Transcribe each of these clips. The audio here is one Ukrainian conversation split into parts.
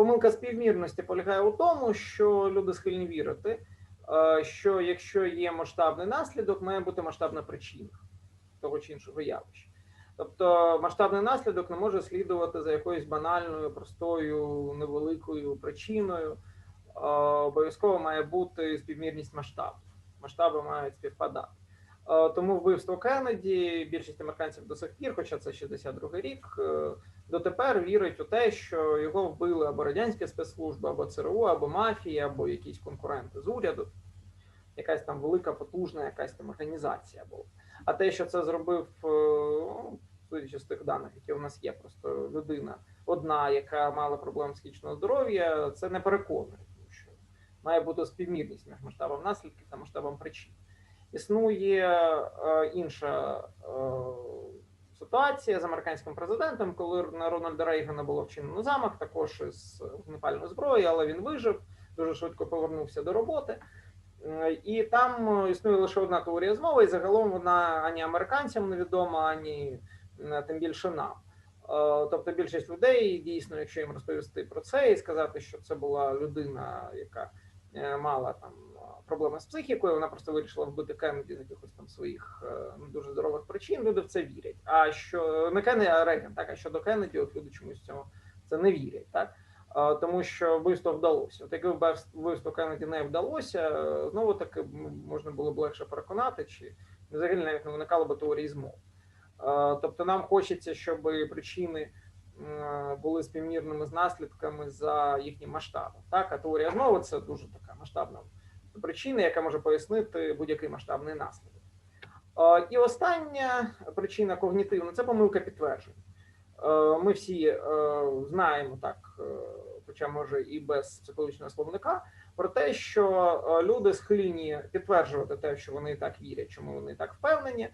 помилка співмірності полягає у тому, що люди схильні вірити, е, що якщо є масштабний наслідок, має бути масштабна причина того чи іншого явища. Тобто масштабний наслідок не може слідувати за якоюсь банальною, простою, невеликою причиною. Е, Обов'язково має бути співмірність масштабу. Масштаби мають співпадати. Е, Тому вбивство Кеннеді більшість американців до сих пір, хоча це 62-й рік, е, дотепер вірить у те, що його вбили або радянські спецслужби, або ЦРУ, або мафія, або якісь конкуренти з уряду, якась там велика, потужна, якась там організація була. А те, що це зробив, е, ну, судячи з тих даних, які у нас є, просто людина одна, яка мала проблеми психічного здоров'я, це не переконує, тому що має бути співмірність між масштабом наслідків та масштабом причин. Існує е, інша е, ситуація з американським президентом, коли на Рональда Рейгана було вчинено замах, також із вогнепальної зброї, але він вижив, дуже швидко повернувся до роботи. Е, І там існує лише одна теорія змови, і загалом вона ані американцям невідома, ані е, тим більше нам. Тобто більшість людей дійсно, якщо їм розповісти про це і сказати, що це була людина, яка мала там е, проблеми з психікою, вона просто вирішила вбити Кеннеді з якихось там своїх е, не дуже здорових причин. Люди в це вірять. А що не Кеннеді, а Рейган, так а щодо Кеннеді, от люди чомусь цьому це не вірять, так. Е, Тому що вбивство вдалося. От якби вбив- вбивство Кеннеді не вдалося, е, знову таки можна було б легше переконати, чи взагалі навіть не виникало б теорії змов. Е, Тобто нам хочеться, щоб причини були співмірними з наслідками за їхнім масштабом. Так, а теорія змови це дуже така масштабна причина, яка може пояснити будь-який масштабний наслідок. Е, І остання причина когнітивна це помилка підтвердження. Е, Ми всі е, знаємо так, хоча може і без психологічного словника, про те, що люди схильні підтверджувати те, що вони так вірять, чому вони так впевнені,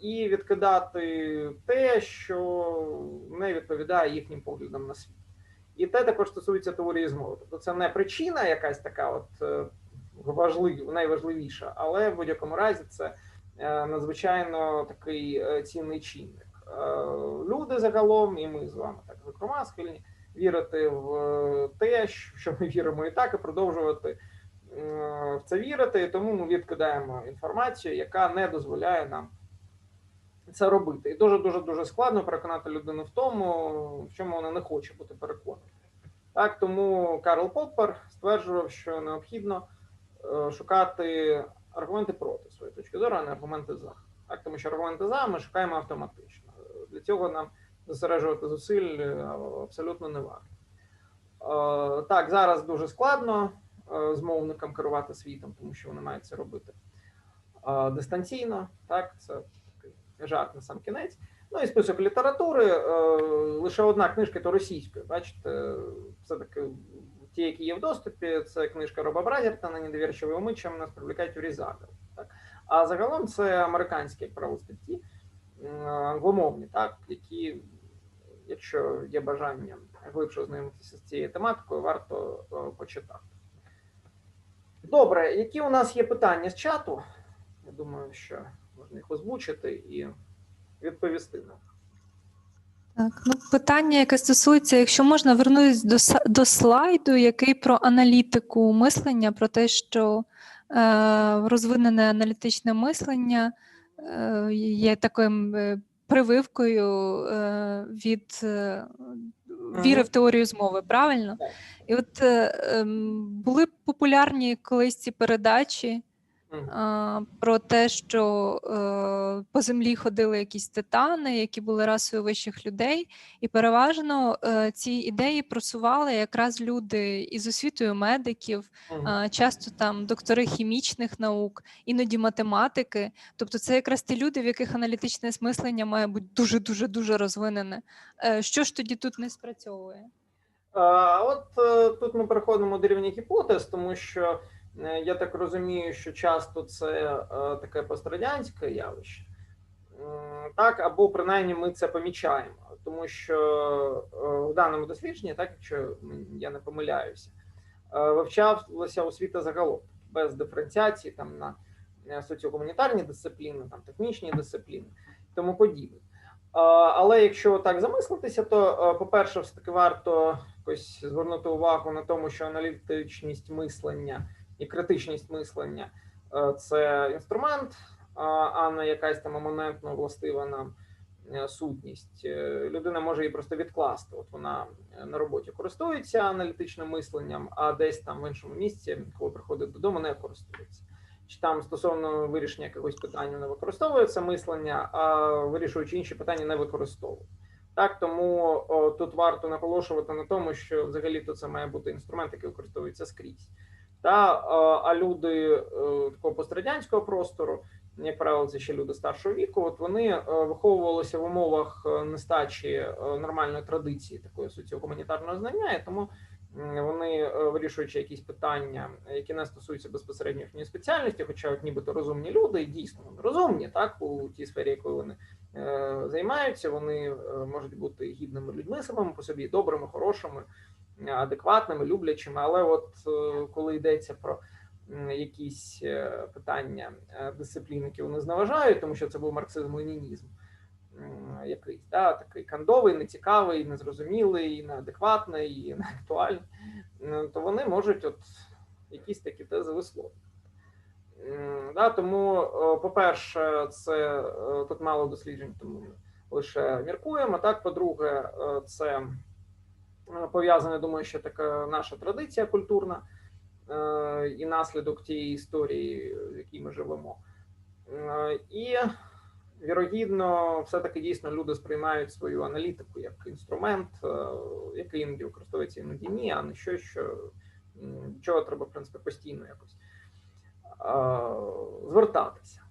і відкидати те, що не відповідає їхнім поглядам на світ. І те також стосується теорії змови. Тобто це не причина якась така, от важлив, найважливіша, але в будь-якому разі це е, надзвичайно такий е, цінний чинник. Е, Люди загалом, і ми з вами так зокрема схильні вірити в те, що ми віримо і так, і продовжувати в це вірити. І тому ми відкидаємо інформацію, яка не дозволяє нам це робити. І дуже дуже дуже складно переконати людину в тому, в чому вона не хоче бути переконана. Так, тому Карл Поппер стверджував, що необхідно шукати аргументи проти своєї точки зору, а не аргументи за. Так, тому що аргументи за ми шукаємо автоматично. Для цього нам зосереджувати зусиль е, абсолютно не варто. Е, Так, зараз дуже складно е, змовникам керувати світом, тому що вони мають це робити е, дистанційно. Так, це такий жарт на сам кінець. Ну і список літератури. е, Лише одна книжка то російською. Бачите, все таки ті, які є в доступі, це книжка Роба Бразертона «Недовірчиві уми, чим нас привлекають різадер. Так? А загалом це американські, як правило, статті, м, англомовні, так, які, якщо є бажання глибше ознайомитися з цією тематикою, варто е, почитати. Добре, які у нас є питання з чату? Я думаю, що можна їх озвучити і відповісти нам. Так, ну питання, яке стосується, якщо можна вернутися до, до слайду, який про аналітику мислення, про те, що е, розвинене аналітичне мислення е, є таким е, прививкою е, від е, віри в теорію змови, правильно? І от е, ем, були популярні колись ці передачі. Про те, що е, по землі ходили якісь титани, які були расою вищих людей, і переважно е, ці ідеї просували якраз люди із освітою медиків, часто там доктори хімічних наук, іноді математики. Тобто, це якраз ті люди, в яких аналітичне смислення має бути дуже дуже дуже розвинене. Е, Що ж тоді тут не спрацьовує? А от тут ми переходимо до рівня гіпотез, тому що я так розумію, що часто це е, таке пострадянське явище. Так, або принаймні ми це помічаємо, тому що е, в даному дослідженні, так якщо я не помиляюся, е, вивчалася освіта загалом без диференціації там на е, соціогуманітарні дисципліни, там технічні дисципліни тому подібне. Е, Але якщо так замислитися, то, е, по-перше, все таки варто якось звернути увагу на тому, що аналітичність мислення і критичність мислення е, це інструмент, а- не якась там моментно властива нам е, сутність. Е, Людина може її просто відкласти. От вона на роботі користується аналітичним мисленням, а десь там в іншому місці, коли приходить додому, не користується. Чи там стосовно вирішення якогось питання не використовується мислення, а вирішуючи інші питання не використовує. Так, тому о, тут варто наголошувати на тому, що взагалі то це має бути інструмент, який використовується скрізь. Та, а люди е, такого пострадянського простору, як правило, це ще люди старшого віку. От вони е, виховувалися в умовах е, нестачі нормальної традиції такої соціогуманітарного знання, і тому вони, вирішуючи якісь питання, які не стосуються безпосередньо їхньої спеціальності, хоча от нібито розумні люди, і дійсно вони розумні, так у тій сфері, якою вони займаються, вони можуть бути гідними людьми самими по собі, добрими, хорошими, адекватними, люблячими. Але от е, коли йдеться про якісь е, питання е, дисциплін, які вони зневажають, тому що це був марксизм-ленінізм, якийсь да, такий кандовий, нецікавий, незрозумілий, неадекватний, неактуальний, то вони можуть от якісь такі тези висловлювати. Да, тому, по-перше, це тут мало досліджень, тому ми лише міркуємо. Так, по-друге, це пов'язане, думаю, що така наша традиція культурна е, і наслідок тієї історії, в якій ми живемо. Е, І вірогідно, все-таки дійсно люди сприймають свою аналітику як інструмент, е, який іноді використовується, іноді ні, а не що м, чого треба, в принципі, постійно якось е, звертатися.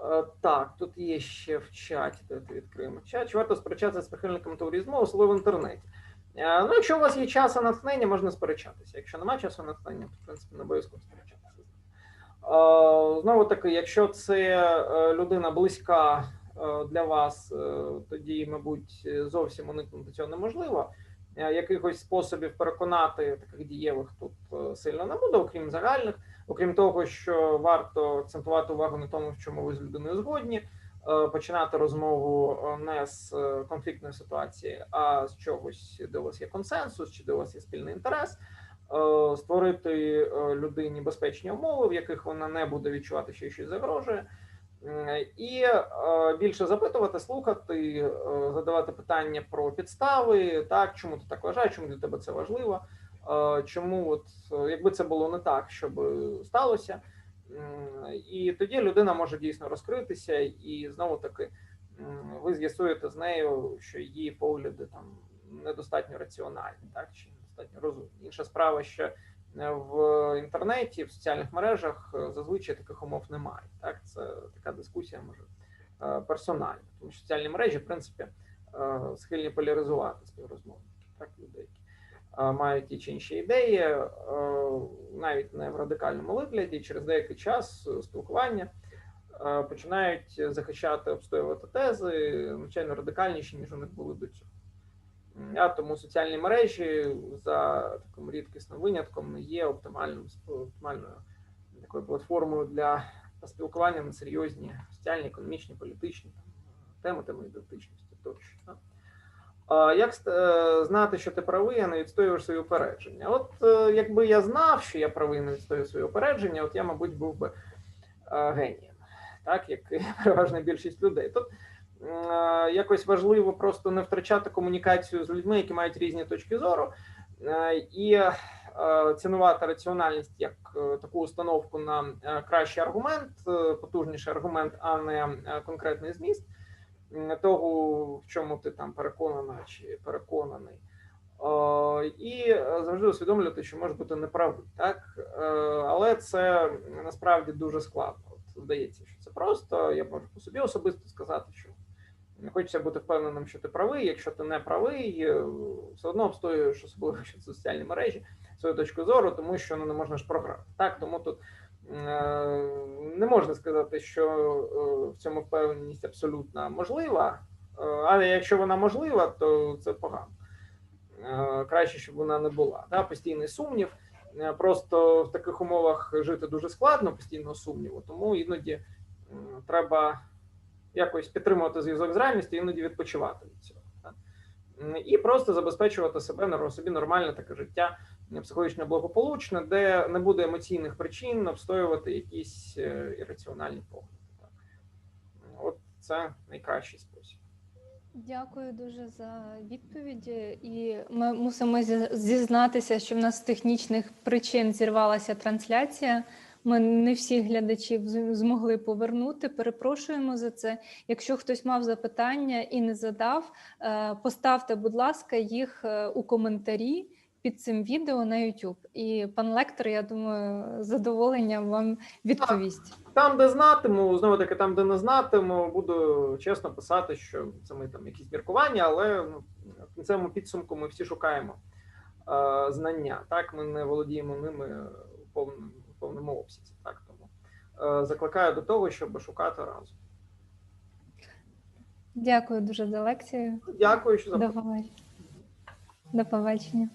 Е, Так, тут є ще в чаті, давайте відкриємо чат. Чи варто сперечатися з прихильниками туризму, особливо в інтернеті? Е, Ну, якщо у вас є час натхнення, можна сперечатися. Якщо немає часу натхнення, то в принципі не обов'язково сперечатися. Е, Знову таки, якщо це е, людина близька для вас, тоді, мабуть, зовсім уникнути цього неможливо. Якихось способів переконати таких дієвих тут сильно не буде, окрім загальних. Окрім того, що варто акцентувати увагу на тому, в чому ви з людиною згодні, починати розмову е, не з е, конфліктної ситуації, а з чогось, де у вас є консенсус, чи де у вас є спільний інтерес, е, створити е, людині безпечні умови, в яких вона не буде відчувати, що щось загрожує. І е, більше запитувати, слухати, е, задавати питання про підстави, так чому ти так вважаєш, чому для тебе це важливо. Е, Чому, от е, якби це було не так, щоб сталося, і тоді людина може дійсно розкритися, і знову таки ви з'ясуєте з нею, що її погляди там недостатньо раціональні, так чи недостатньо розумні. Інша справа, що е, в інтернеті, в соціальних мережах е, зазвичай таких умов немає. Так, це така дискусія може е, персональна, тому що соціальні мережі, в принципі, е, схильні поляризувати співрозмовників, так людей, е, мають ті чи інші ідеї, е, навіть не в радикальному вигляді, через деякий час е, спілкування е, починають захищати, обстоювати тези, звичайно, радикальніші, ніж них були до цього. А тому соціальні мережі за таким рідкісним винятком не є оптимальним оптимальною такою платформою для спілкування на серйозні соціальні, економічні, політичні там, теми, теми ідентичності тощо. Як е, знати, що ти правий, а не відстоюєш свої упередження? От е, якби я знав, що я правий, не відстоюю свої упередження, от я, мабуть, був би е, генієм, так як і переважна більшість людей. Тут якось важливо просто не втрачати комунікацію з людьми, які мають різні точки зору, і цінувати раціональність як таку установку на кращий аргумент, потужніший аргумент, а не конкретний зміст того, в чому ти там переконана чи переконаний. Е, І завжди усвідомлювати, що може бути неправий, так Е, але це насправді дуже складно. От здається, що це просто. Я можу по собі особисто сказати, що не хочеться бути впевненим, що ти правий. Якщо ти не правий, е, все одно обстоюєш, особливо що це соціальні мережі, свою точку зору, тому що ну, не можна ж програти. Так, тому тут е, не можна сказати, що е, в цьому впевненість абсолютно можлива, е, але якщо вона можлива, то це погано. Е, Краще, щоб вона не була. Да? Постійний сумнів. Просто в таких умовах жити дуже складно, постійного сумніву, тому іноді треба якось підтримувати зв'язок з реальністю, іноді відпочивати від цього. І просто забезпечувати себе собі нормальне таке життя, е, психологічно благополучне, де не буде емоційних причин обстоювати якісь е, ірраціональні погляди. От це найкращий спосіб. Дякую дуже за відповіді. І ми мусимо зізнатися, що в нас з технічних причин зірвалася трансляція. Ми не всіх глядачів змогли повернути. Перепрошуємо за це. Якщо хтось мав запитання і не задав, е, поставте, будь ласка, їх е, у коментарі під цим відео на YouTube. І пан лектор, я думаю, з задоволенням вам відповість. Там, де знатиму, знову таки, там, де не знатиму, буду чесно писати, що це ми там якісь міркування, але ну, в кінцевому підсумку ми всі шукаємо е, знання. Так, ми не володіємо ними у повному, обсязі. Так, тому е, закликаю до того, щоб шукати разом. Дякую дуже за лекцію. Дякую, що запитали. До побачення.